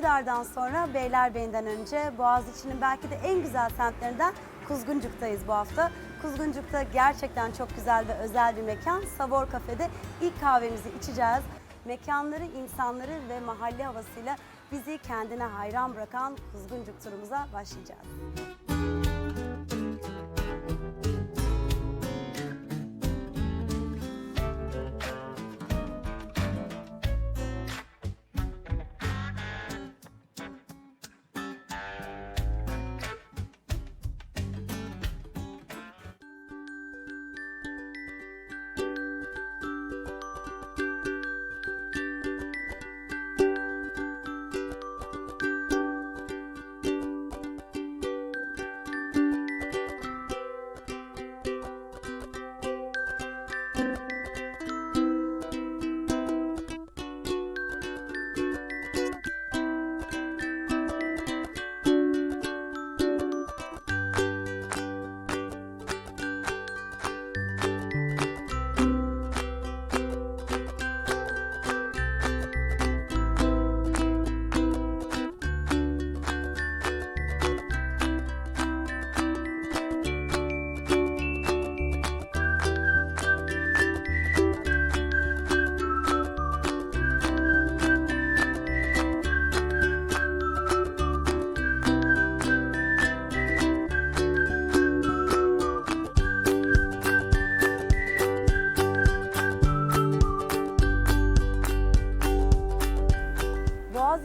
Üsküdar'dan sonra Beylerbeyi'nden önce Boğaziçi'nin belki de en güzel semtlerinden Kuzguncuk'tayız bu hafta. Kuzguncuk'ta gerçekten çok güzel ve özel bir mekan. Savor Cafe'de ilk kahvemizi içeceğiz. Mekanları, insanları ve mahalle havasıyla bizi kendine hayran bırakan Kuzguncuk turumuza başlayacağız.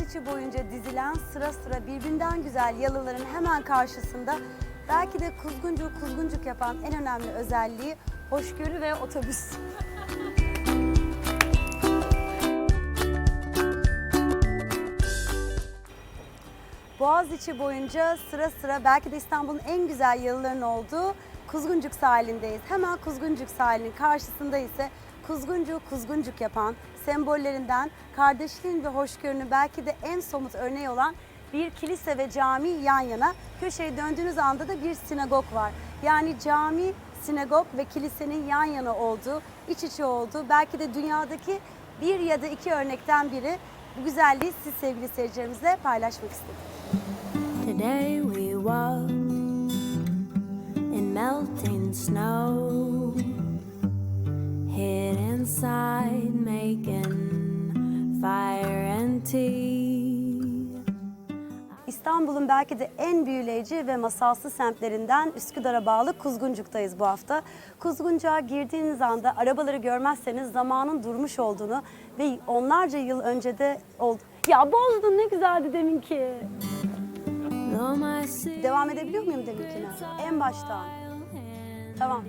Boğaziçi boyunca dizilen sıra sıra birbirinden güzel yalıların hemen karşısında belki de kuzguncuk kuzguncuk yapan en önemli özelliği hoşgörü ve otobüs. Boğaziçi boyunca sıra sıra belki de İstanbul'un en güzel yalıların olduğu Kuzguncuk sahilindeyiz. Hemen Kuzguncuk sahilinin karşısında ise Kuzguncu kuzguncuk yapan sembollerinden kardeşliğin ve hoşgörünün belki de en somut örneği olan bir kilise ve cami yan yana. Köşeye döndüğünüz anda da bir sinagog var. Yani cami, sinagog ve kilisenin yan yana olduğu, iç içe olduğu belki de dünyadaki bir ya da iki örnekten biri. Bu güzelliği siz sevgili seyircilerimizle paylaşmak istedim. Today we walk in melting snow, hid inside making fire and tea. İstanbul'un belki de en büyüleyici ve masalsı semtlerinden Üsküdar'a bağlı Kuzguncuk'tayız bu hafta. Kuzguncuk'a girdiğiniz anda arabaları görmezseniz zamanın durmuş olduğunu ve onlarca yıl önce de oldu. Ya bozdun ne güzeldi deminki. Devam edebiliyor muyum deminkine? En baştan. Tamam.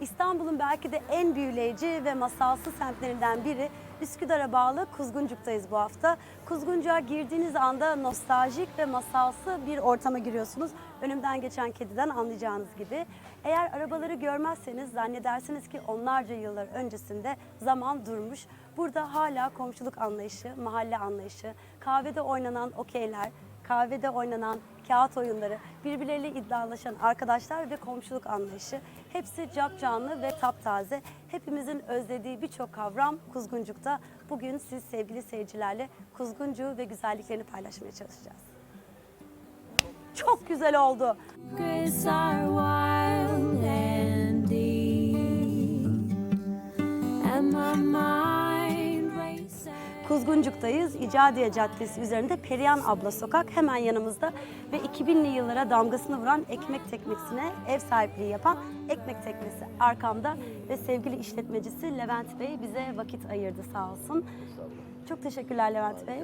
İstanbul'un belki de en büyüleyici ve masalsı semtlerinden biri Üsküdar'a bağlı Kuzguncuk'tayız bu hafta. Kuzguncuk'a girdiğiniz anda nostaljik ve masalsı bir ortama giriyorsunuz. Önümden geçen kediden anlayacağınız gibi. Eğer arabaları görmezseniz zannedersiniz ki onlarca yıllar öncesinde zaman durmuş. Burada hala komşuluk anlayışı, mahalle anlayışı, kahvede oynanan okeyler, kahvede oynanan kağıt oyunları, birbirleriyle iddialaşan arkadaşlar ve komşuluk anlayışı hepsi cap canlı ve taptaze. Hepimizin özlediği birçok kavram Kuzguncuk'ta. Bugün siz sevgili seyircilerle Kuzguncuğu ve güzelliklerini paylaşmaya çalışacağız. Çok güzel oldu. and my mind. Kuzguncuk'tayız. İcadiye Caddesi üzerinde Perihan Abla Sokak hemen yanımızda ve 2000'li yıllara damgasını vuran ekmek teknesine ev sahipliği yapan ekmek teknesi arkamda ve sevgili işletmecisi Levent Bey bize vakit ayırdı sağ olsun. Çok teşekkürler Levent Bey.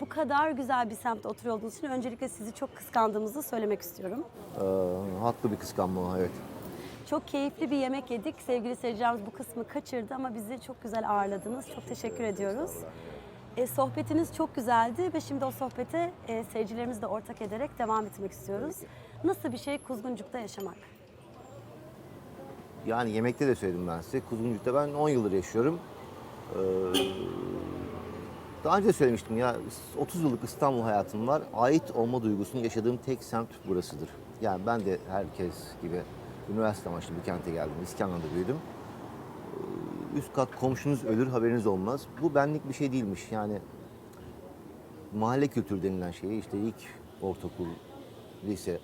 Bu kadar güzel bir semtte oturuyor olduğunuz için öncelikle sizi çok kıskandığımızı söylemek istiyorum. Ee, haklı bir kıskanma evet. Çok keyifli bir yemek yedik. Sevgili seyircilerimiz bu kısmı kaçırdı ama bizi çok güzel ağırladınız. Çok teşekkür ediyoruz. E, sohbetiniz çok güzeldi ve şimdi o sohbete e, seyircilerimizle ortak ederek devam etmek istiyoruz. Nasıl bir şey Kuzguncuk'ta yaşamak? Yani yemekte de söyledim ben size. Kuzguncuk'ta ben 10 yıldır yaşıyorum. Ee, daha önce söylemiştim ya 30 yıllık İstanbul hayatım var. Ait olma duygusunu yaşadığım tek semt burasıdır. Yani ben de herkes gibi üniversite amaçlı bir kente geldim. İskender'de büyüdüm. Ee, Üst kat komşunuz ölür haberiniz olmaz. Bu benlik bir şey değilmiş. Yani mahalle kültürü denilen şeyi işte ilk ortaokul, lise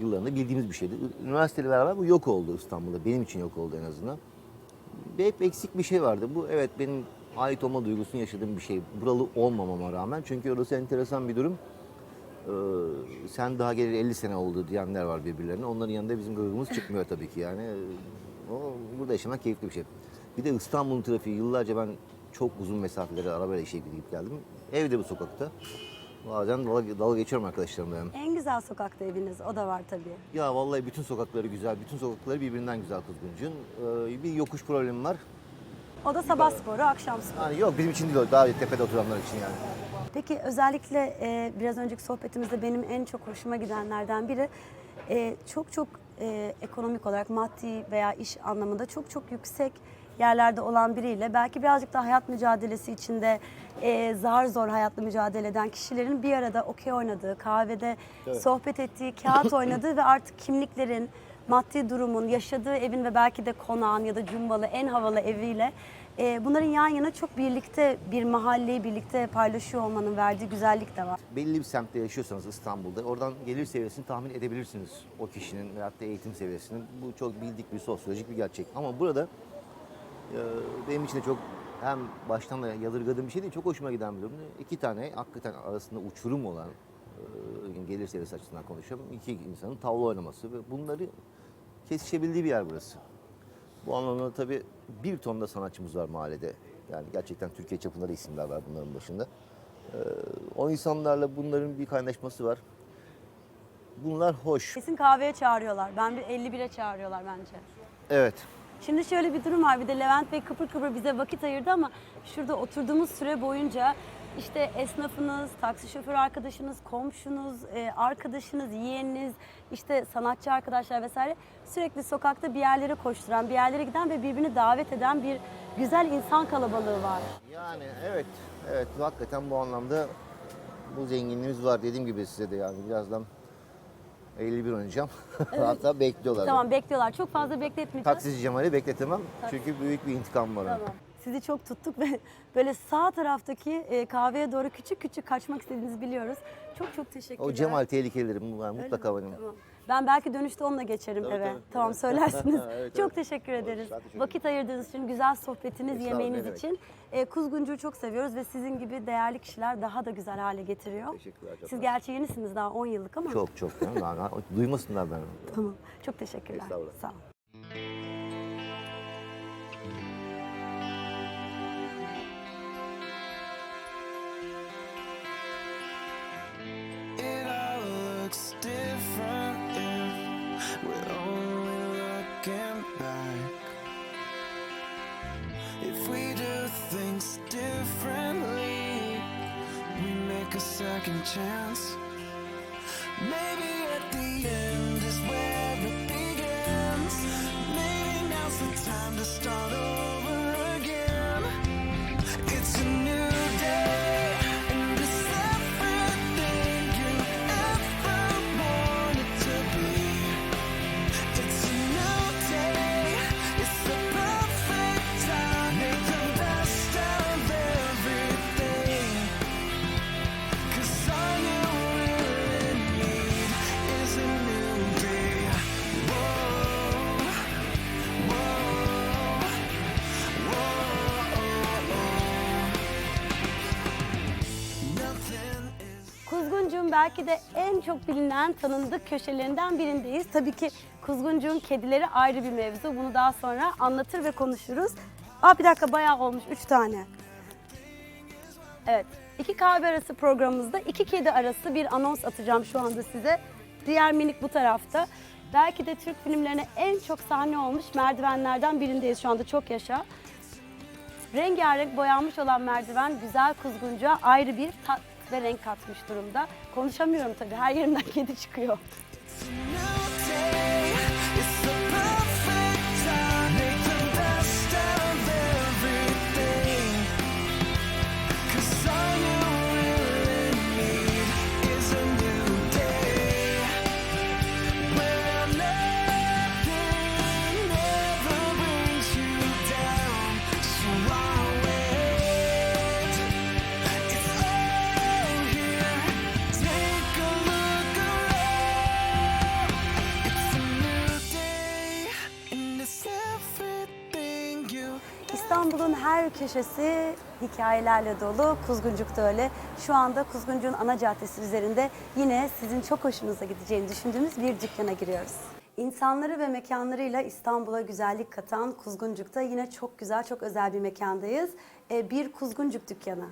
yıllarında bildiğimiz bir şeydi. Üniversiteyle beraber bu yok oldu İstanbul'da. Benim için yok oldu en azından. Ve hep eksik bir şey vardı. Bu evet benim ait olma duygusunu yaşadığım bir şey. Buralı olmamama rağmen. Çünkü orası enteresan bir durum. Ee, sen daha gelir 50 sene oldu diyenler var birbirlerine. Onların yanında bizim gırgımız çıkmıyor tabii ki yani. Ee, O, burada yaşamak keyifli bir şey. Bir de İstanbul'un trafiği yıllarca ben çok uzun mesafeleri arabayla işe gidip geldim. Evde bu sokakta. Bazen dalga, dalga geçiyorum arkadaşlarımla yani. En güzel sokakta eviniz o da var tabii. Ya vallahi bütün sokakları güzel, bütün sokakları birbirinden güzel Kuzguncu'nun. Ee, bir yokuş problemi var. O da sabah sporu, akşam sporu. Yani yok bizim için değil o, daha tepede oturanlar için yani. Peki özellikle e, biraz önceki sohbetimizde benim en çok hoşuma gidenlerden biri e, çok çok e, ekonomik olarak maddi veya iş anlamında çok çok yüksek yerlerde olan biriyle belki birazcık daha hayat mücadelesi içinde e, zar zor hayatla mücadele eden kişilerin bir arada okey oynadığı, kahvede sohbet ettiği, kağıt oynadığı ve artık kimliklerin, maddi durumun, yaşadığı evin ve belki de konağın ya da cumbalı en havalı eviyle e, bunların yan yana çok birlikte bir mahalleyi birlikte paylaşıyor olmanın verdiği güzellik de var. Belli bir semtte yaşıyorsanız İstanbul'da oradan gelir seviyesini tahmin edebilirsiniz o kişinin veyahut da eğitim seviyesini. Bu çok bildik bir sosyolojik bir gerçek. Ama burada e, benim için de çok hem baştan da yadırgadığım bir şey değil, çok hoşuma giden bir durum. İki tane hakikaten arasında uçurum olan e, gelir seviyesi açısından konuşuyorum. İki insanın tavla oynaması ve bunları kesişebildiği bir yer burası. Bu anlamda tabii bir ton da sanatçımız var mahallede. Yani gerçekten Türkiye çapında da isimler var bunların başında. Ee, o insanlarla bunların bir kaynaşması var. Bunlar hoş. Kesin kahveye çağırıyorlar. Ben bir 51'e çağırıyorlar bence. Evet. Şimdi şöyle bir durum var. Bir de Levent Bey kıpır kıpır bize vakit ayırdı ama şurada oturduğumuz süre boyunca işte esnafınız, taksi şoförü arkadaşınız, komşunuz, e, arkadaşınız, yeğeniniz, işte sanatçı arkadaşlar vesaire sürekli sokakta bir yerlere koşturan, bir yerlere giden ve birbirini davet eden bir güzel insan kalabalığı var. Yani evet. Evet hakikaten bu anlamda bu zenginliğimiz var. Dediğim gibi size de yani birazdan 51 oynayacağım. Hatta bekliyorlar. Tamam bekliyorlar. Çok fazla bekletmeyeceğiz. Taksici Cemal'i bekletemem. Çünkü büyük bir intikam var. Tamam. Sizi çok tuttuk ve böyle sağ taraftaki e, kahveye doğru küçük küçük kaçmak istediğinizi biliyoruz. Çok çok teşekkürler. O Cemal tehlikelidir. Bunlar mutlaka benim. Tamam. Ben belki dönüşte onunla geçerim Tabii, eve. tabii. Tamam Evet. söylersiniz. Evet, çok evet. teşekkür ederiz. Teşekkür Vakit ayırdığınız için, güzel sohbetiniz, Estağfurullah, yemeğiniz ne demek. için. E, Kuzguncu'yu çok seviyoruz ve sizin gibi değerli kişiler daha da güzel hale getiriyor. Teşekkürler, Siz gerçi yenisiniz daha 10 yıllık ama. Çok çok. Yani duymasınlar beni. Tamam. Çok teşekkürler. Sağ olun. Belki de en çok bilinen, tanındık köşelerinden birindeyiz. Tabii ki Kuzguncuğun kedileri ayrı bir mevzu. Bunu daha sonra anlatır ve konuşuruz. Aa bir dakika bayağı olmuş. Üç tane. Evet. iki kahve arası programımızda iki kedi arası bir anons atacağım şu anda size. Diğer minik bu tarafta. Belki de Türk filmlerine en çok sahne olmuş merdivenlerden birindeyiz şu anda. Çok yaşa. Rengarenk boyanmış olan merdiven güzel kuzguncuğa ayrı bir tat ve renk katmış durumda. Konuşamıyorum tabii her yerimden kedi çıkıyor. Her köşesi hikayelerle dolu. Kuzguncuk da öyle. Şu anda Kuzguncuk'un ana caddesi üzerinde yine sizin çok hoşunuza gideceğini düşündüğümüz bir dükkana giriyoruz. İnsanları ve mekanlarıyla İstanbul'a güzellik katan Kuzguncuk'ta yine çok güzel, çok özel bir mekandayız. Ee, bir Kuzguncuk dükkanı.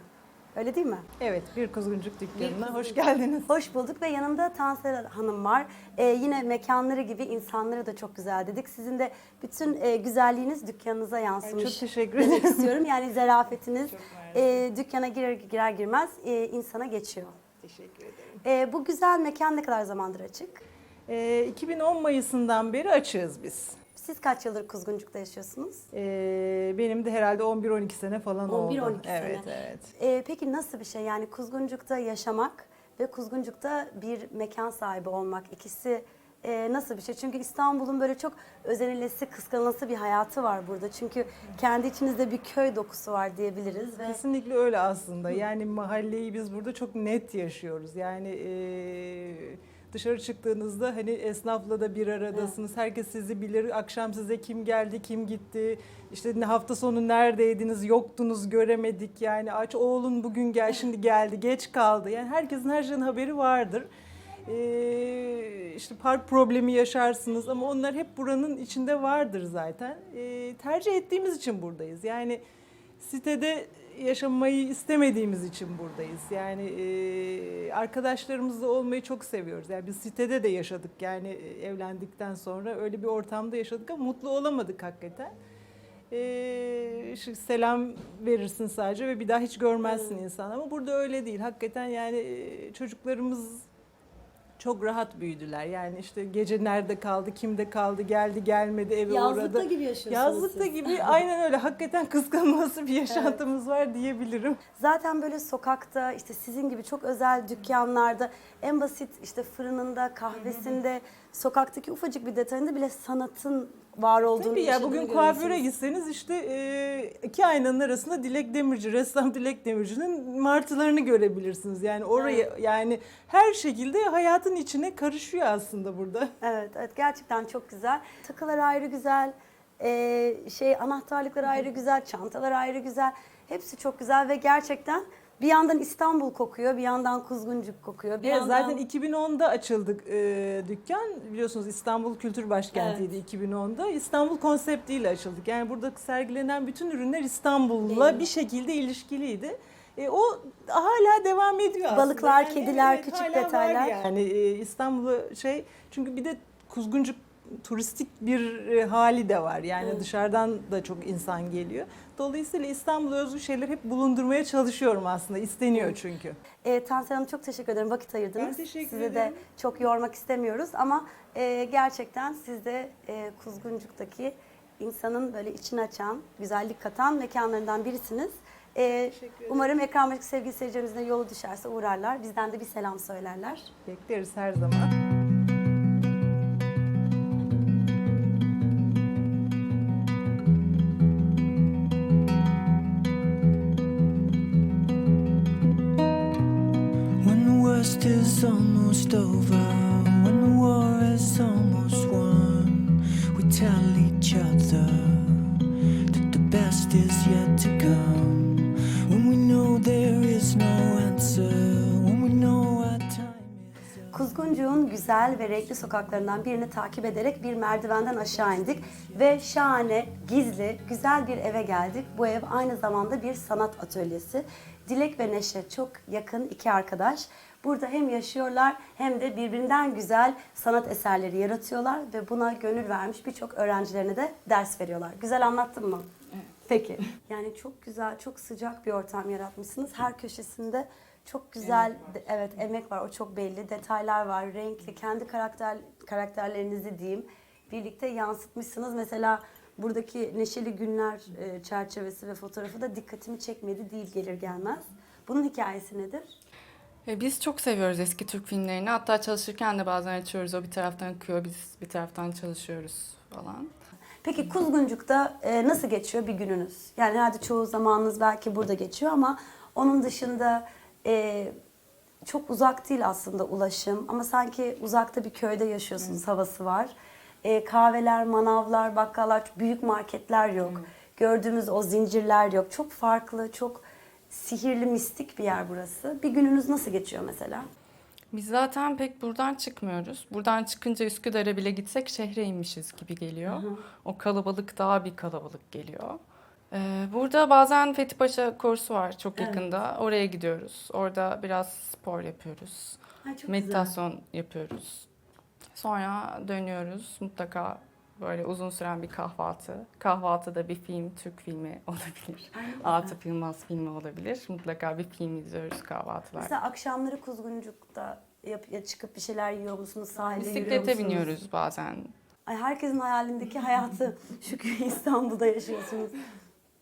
Öyle değil mi? Evet, bir kuzguncuk dükkanına hoş geldiniz. Hoş bulduk ve yanımda Tansel Hanım var. Ee, yine mekanları gibi insanları da çok güzel dedik. Sizin de bütün e, güzelliğiniz dükkanınıza yansımış. çok teşekkür ederim. istiyorum. Yani zarafetiniz e, dükkana girer, girer girmez e, insana geçiyor. Teşekkür ederim. E, bu güzel mekan ne kadar zamandır açık? Ee, 2010 Mayıs'ından beri açığız biz. Siz kaç yıldır Kuzguncuk'ta yaşıyorsunuz? Ee, benim de herhalde 11-12 sene falan 11-12 oldu. sene. Evet, evet. E, peki nasıl bir şey? Yani Kuzguncuk'ta yaşamak ve Kuzguncuk'ta bir mekan sahibi olmak ikisi e, nasıl bir şey? Çünkü İstanbul'un böyle çok özenilesi, kıskanılası bir hayatı var burada. Çünkü kendi içinizde bir köy dokusu var diyebiliriz ve Kesinlikle öyle aslında. Yani mahalleyi biz burada çok net yaşıyoruz. Yani e, dışarı çıktığınızda hani esnafla da bir aradasınız. Herkes sizi bilir. Akşam size kim geldi, kim gitti. İşte hafta sonu neredeydiniz, yoktunuz, göremedik. Yani aç oğlun bugün gel, şimdi geldi, geç kaldı. Yani herkesin her şeyin haberi vardır. Ee, işte park problemi yaşarsınız ama onlar hep buranın içinde vardır zaten. Ee, tercih ettiğimiz için buradayız. Yani sitede yaşamayı istemediğimiz için buradayız. Yani e, arkadaşlarımızla olmayı çok seviyoruz. Yani biz sitede de yaşadık yani e, evlendikten sonra öyle bir ortamda yaşadık ama mutlu olamadık hakikaten. E, şu selam verirsin sadece ve bir daha hiç görmezsin insan ama burada öyle değil. Hakikaten yani e, çocuklarımız çok rahat büyüdüler. Yani işte gece nerede kaldı, kimde kaldı, geldi gelmedi eve yazlıkta uğradı. gibi yaşıyorsunuz Yazlıkta siz. gibi aynen öyle. Hakikaten kıskanılması bir yaşantımız var diyebilirim. Zaten böyle sokakta işte sizin gibi çok özel dükkanlarda en basit işte fırınında, kahvesinde, sokaktaki ufacık bir detayında bile sanatın var olduğunu Tabii ya bugün kuaföre gitseniz işte e, iki aynanın arasında Dilek Demirci, ressam Dilek Demirci'nin martılarını görebilirsiniz. Yani oraya yani her şekilde hayatın içine karışıyor aslında burada. Evet, evet gerçekten çok güzel. Takılar ayrı güzel, ee, şey anahtarlıklar ayrı güzel, çantalar ayrı güzel. Hepsi çok güzel ve gerçekten bir yandan İstanbul kokuyor, bir yandan Kuzguncuk kokuyor. Bir Evet, yandan... zaten 2010'da açıldık e, dükkan. Biliyorsunuz İstanbul Kültür Başkenti'ydi 2010'da. İstanbul konseptiyle açıldık. Yani burada sergilenen bütün ürünler İstanbul'la bir şekilde ilişkiliydi. E, o hala devam ediyor aslında. Balıklar, kediler, küçük hala var detaylar. Yani e, İstanbul'u şey çünkü bir de Kuzguncuk turistik bir e, hali de var. Yani dışarıdan da çok insan geliyor. Dolayısıyla İstanbul'a özgü şeyler hep bulundurmaya çalışıyorum aslında. İsteniyor çünkü. E, Tansel Hanım çok teşekkür ederim. Vakit ayırdınız. Ben teşekkür Sizi de ederim. çok yormak istemiyoruz ama e, gerçekten siz de e, Kuzguncuk'taki insanın böyle içini açan, güzellik katan mekanlarından birisiniz. E, umarım ekran başındaki sevgili seyircilerimizin de yolu düşerse uğrarlar. Bizden de bir selam söylerler. Bekleriz her zaman. İs almost over, when the war is almost won, we tell each other that the best is yet to come. When we know there is no answer, when we know our time is up. Kuzguncuk'un güzel ve renkli sokaklarından birini takip ederek bir merdivenden aşağı indik ve şahane, gizli, güzel bir eve geldik. Bu ev aynı zamanda bir sanat atölyesi. Dilek ve Neşe çok yakın iki arkadaş. Burada hem yaşıyorlar hem de birbirinden güzel sanat eserleri yaratıyorlar ve buna gönül vermiş birçok öğrencilerine de ders veriyorlar. Güzel anlattın mı? Peki. Yani çok güzel, çok sıcak bir ortam yaratmışsınız. Her köşesinde çok güzel, evet, evet emek var. O çok belli. Detaylar var, renkli. Kendi karakter karakterlerinizi diyeyim. Birlikte yansıtmışsınız. Mesela buradaki neşeli günler e, çerçevesi ve fotoğrafı da dikkatimi çekmedi değil gelir gelmez. Bunun hikayesi nedir? Biz çok seviyoruz eski Türk filmlerini. Hatta çalışırken de bazen açıyoruz. O bir taraftan akıyor, biz bir taraftan çalışıyoruz falan. Peki Kuzguncuk'ta e, nasıl geçiyor bir gününüz? Yani herhalde çoğu zamanınız belki burada geçiyor ama onun dışında e, çok uzak değil aslında ulaşım ama sanki uzakta bir köyde yaşıyorsunuz havası var. E, kahveler, manavlar, bakkallar, büyük marketler yok. gördüğümüz o zincirler yok. Çok farklı, çok sihirli, mistik bir yer burası. Bir gününüz nasıl geçiyor mesela? Biz zaten pek buradan çıkmıyoruz. Buradan çıkınca Üsküdar'a bile gitsek şehre inmişiz gibi geliyor. O kalabalık daha bir kalabalık geliyor. Ee, burada bazen Fethi Paşa Korsu var çok yakında. Oraya gidiyoruz. Orada biraz spor yapıyoruz. Ay çok Meditasyon yapıyoruz. Sonra dönüyoruz. Mutlaka böyle uzun süren bir kahvaltı. Kahvaltıda bir film, Türk filmi olabilir. Atıf Yılmaz filmi olabilir. Mutlaka bir film izliyoruz kahvaltılarda. Mesela akşamları Kuzguncuk'ta yap, ya çıkıp bir şeyler yiyor musunuz? Sahilde yürüyor Bisiklete musunuz? biniyoruz bazen. Ay herkesin hayalindeki hayatı şükür İstanbul'da yaşıyorsunuz.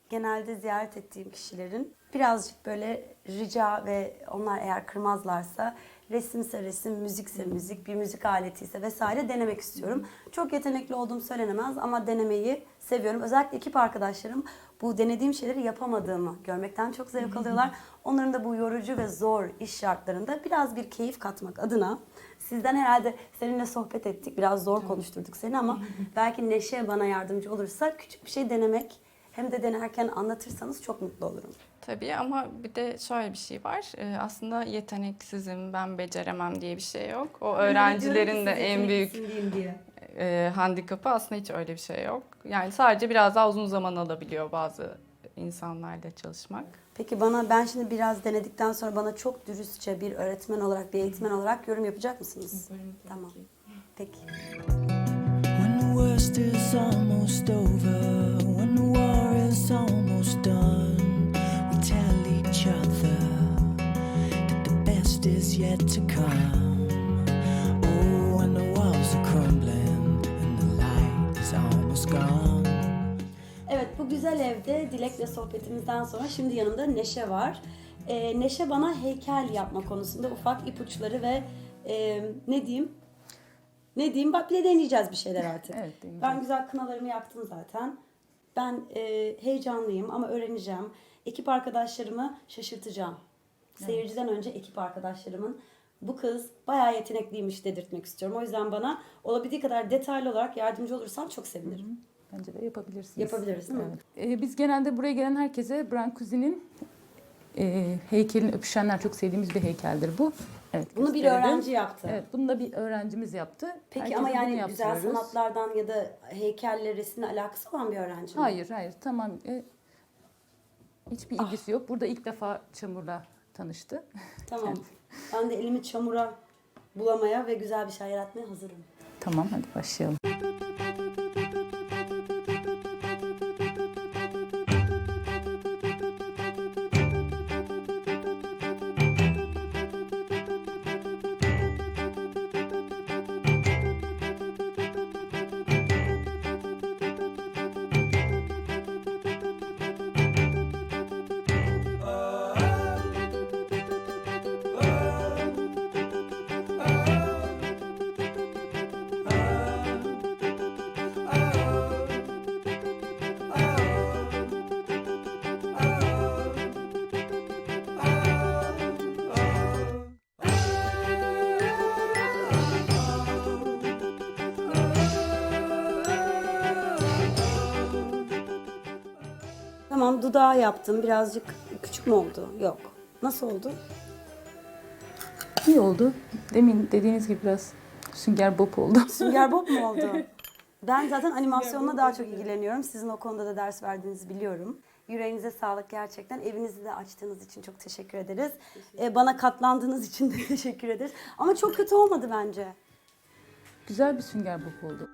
Genelde ziyaret ettiğim kişilerin birazcık böyle rica ve onlar eğer kırmazlarsa resimse resim, müzikse müzik, bir müzik aleti ise vesaire denemek istiyorum. Çok yetenekli olduğum söylenemez ama denemeyi seviyorum. Özellikle ekip arkadaşlarım bu denediğim şeyleri yapamadığımı görmekten çok zevk alıyorlar. Onların da bu yorucu ve zor iş şartlarında biraz bir keyif katmak adına sizden herhalde seninle sohbet ettik. Biraz zor konuşturduk seni ama belki Neşe bana yardımcı olursa küçük bir şey denemek hem de denerken anlatırsanız çok mutlu olurum. Tabii ama bir de şöyle bir şey var. Ee, aslında yeteneksizim, ben beceremem diye bir şey yok. O öğrencilerin de en büyük e, handikapı aslında hiç öyle bir şey yok. Yani sadece biraz daha uzun zaman alabiliyor bazı insanlarla çalışmak. Peki bana ben şimdi biraz denedikten sonra bana çok dürüstçe bir öğretmen olarak, bir eğitmen olarak yorum yapacak mısınız? Tamam. Peki. When the worst is almost over, yet to come. Oh, when the walls are crumbling and the light is almost gone. Evet bu güzel evde Dilek'le sohbetimizden sonra şimdi yanımda Neşe var. Ee, Neşe bana heykel yapma konusunda ufak ipuçları ve e, ne diyeyim? Ne diyeyim? Bak bir de deneyeceğiz bir şeyler artık. Evet, ben güzel kınalarımı yaktım zaten. Ben e, heyecanlıyım ama öğreneceğim. Ekip arkadaşlarımı şaşırtacağım. Seyirciden önce ekip arkadaşlarımın bu kız bayağı yetenekliymiş dedirtmek istiyorum. O yüzden bana olabildiği kadar detaylı olarak yardımcı olursan çok sevinirim. Bence de yapabilirsiniz. Yapabiliriz değil mi? Evet. Ee, biz genelde buraya gelen herkese Brancusi'nin e, heykelini öpüşenler çok sevdiğimiz bir heykeldir bu. Evet. Bunu bir gösterelim. öğrenci yaptı. Evet, bunu da bir öğrencimiz yaptı. Peki Herkese ama yani güzel sanatlardan ya da heykelle resimle alakası olan bir öğrenci mi? Hayır, hayır. Tamam. e, hiçbir Ah. ilgisi yok. Burada ilk defa çamurla tanıştı. Tamam. Ben de elimi çamura bulamaya ve güzel bir şey yaratmaya hazırım. Tamam, hadi başlayalım. Dudağı yaptım. Birazcık küçük mü oldu? Yok. Nasıl oldu? İyi oldu. Demin dediğiniz gibi biraz sünger bob oldu. Sünger Bob mu oldu? Ben zaten animasyonla daha çok ilgileniyorum. Sizin o konuda da ders verdiğinizi biliyorum. Yüreğinize sağlık gerçekten. Evinizi de açtığınız için çok teşekkür ederiz. Ee, bana katlandığınız için de teşekkür ederiz. Ama çok kötü olmadı bence. Güzel bir sünger bob oldu.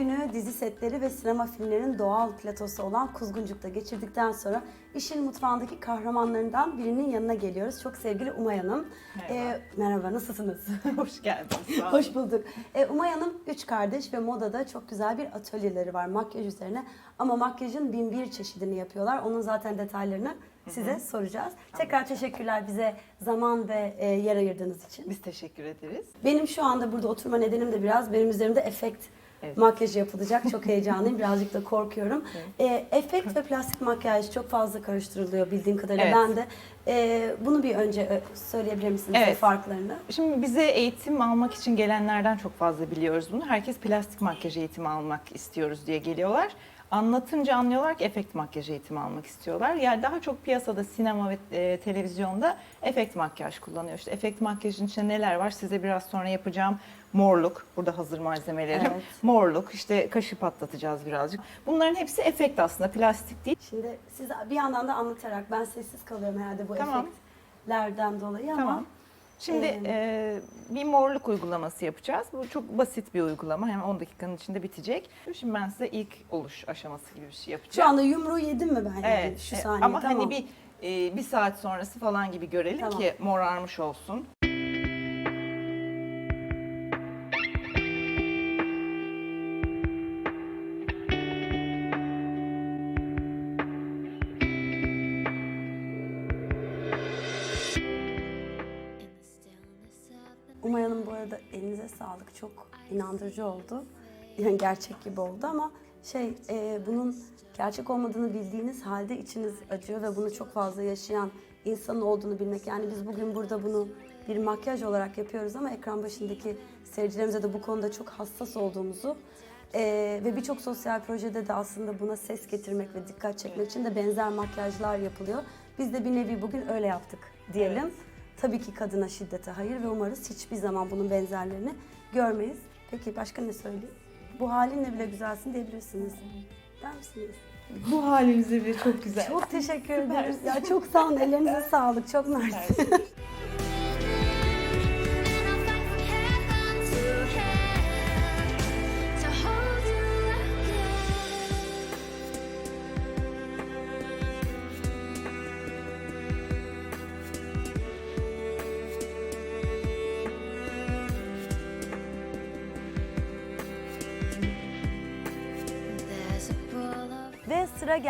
Günü dizi setleri ve sinema filmlerinin doğal platosu olan Kuzguncuk'ta geçirdikten sonra işin mutfağındaki kahramanlarından birinin yanına geliyoruz. Çok sevgili Umay Hanım. Merhaba. Ee, merhaba, nasılsınız? Hoş geldiniz. Hoş bulduk. Ee, Umay Hanım üç kardeş ve modada çok güzel bir atölyeleri var makyaj üzerine. Ama makyajın bin bir çeşidini yapıyorlar. Onun zaten detaylarını size soracağız. Tekrar teşekkürler bize zaman ve e, yer ayırdığınız için. Biz teşekkür ederiz. Benim şu anda burada oturma nedenim de biraz benim üzerimde efekt Evet. makyajı yapılacak. Çok heyecanlıyım. Birazcık da korkuyorum. Ee, efekt ve plastik makyaj çok fazla karıştırılıyor bildiğim kadarıyla. Evet. Ben de e, bunu bir önce e, söyleyebilir misiniz Evet. farklarını? Şimdi bize eğitim almak için gelenlerden çok fazla biliyoruz bunu. Herkes plastik makyaj eğitimi almak istiyoruz diye geliyorlar. Anlatınca anlıyorlar ki efekt makyaj eğitimi almak istiyorlar. Yani daha çok piyasada sinema ve e, televizyonda efekt makyaj kullanıyor. İşte efekt makyajın içinde neler var size biraz sonra yapacağım. Morluk, burada hazır malzemelerim. Evet. Morluk, işte kaşı patlatacağız birazcık. Bunların hepsi efekt aslında, plastik değil. Şimdi siz bir yandan da anlatarak ben sessiz kalıyorum herhalde bu Tamam. efektlerden dolayı ama Tamam. Şimdi Ee, e, bir morluk uygulaması yapacağız. Bu çok basit bir uygulama. Hemen 10 dakikanın içinde bitecek. Şimdi ben size ilk oluş aşaması gibi bir şey şu yapacağım. anda yumruğu yedim mi ben yani evet. şu e, saniye? Ama tamam. hani bir e, bir saat sonrası falan gibi görelim Tamam. ki morarmış olsun. İnandırıcı oldu. Yani gerçek gibi oldu ama şey e, bunun gerçek olmadığını bildiğiniz halde içiniz acıyor ve bunu çok fazla yaşayan insanın olduğunu bilmek. Yani biz bugün burada bunu bir makyaj olarak yapıyoruz ama ekran başındaki seyircilerimize de bu konuda çok hassas olduğumuzu e, ve birçok sosyal projede de aslında buna ses getirmek ve dikkat çekmek için de benzer makyajlar yapılıyor. Biz de bir nevi bugün öyle yaptık diyelim. Tabii ki kadına şiddete hayır ve umarız hiçbir zaman bunun benzerlerini görmeyiz. Peki başka ne söyleyeyim? Bu halinle bile güzelsin diyebilirsiniz. Der misiniz? Bu halinize bile çok güzel. Çok teşekkür ederim. Ya çok sağ olun. Ellerinize sağlık. Çok mersi.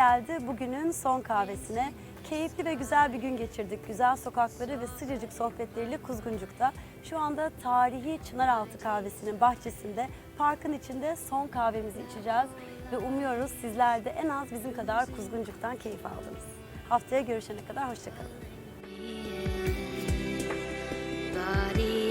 Geldi bugünün son kahvesine. Keyifli ve güzel bir gün geçirdik. Güzel sokakları ve sıcacık sohbetleriyle Kuzguncuk'ta. Şu anda tarihi Çınaraltı kahvesinin bahçesinde, parkın içinde son kahvemizi içeceğiz. Ve umuyoruz sizler de en az bizim kadar Kuzguncuk'tan keyif aldınız. Haftaya görüşene kadar hoşçakalın. Body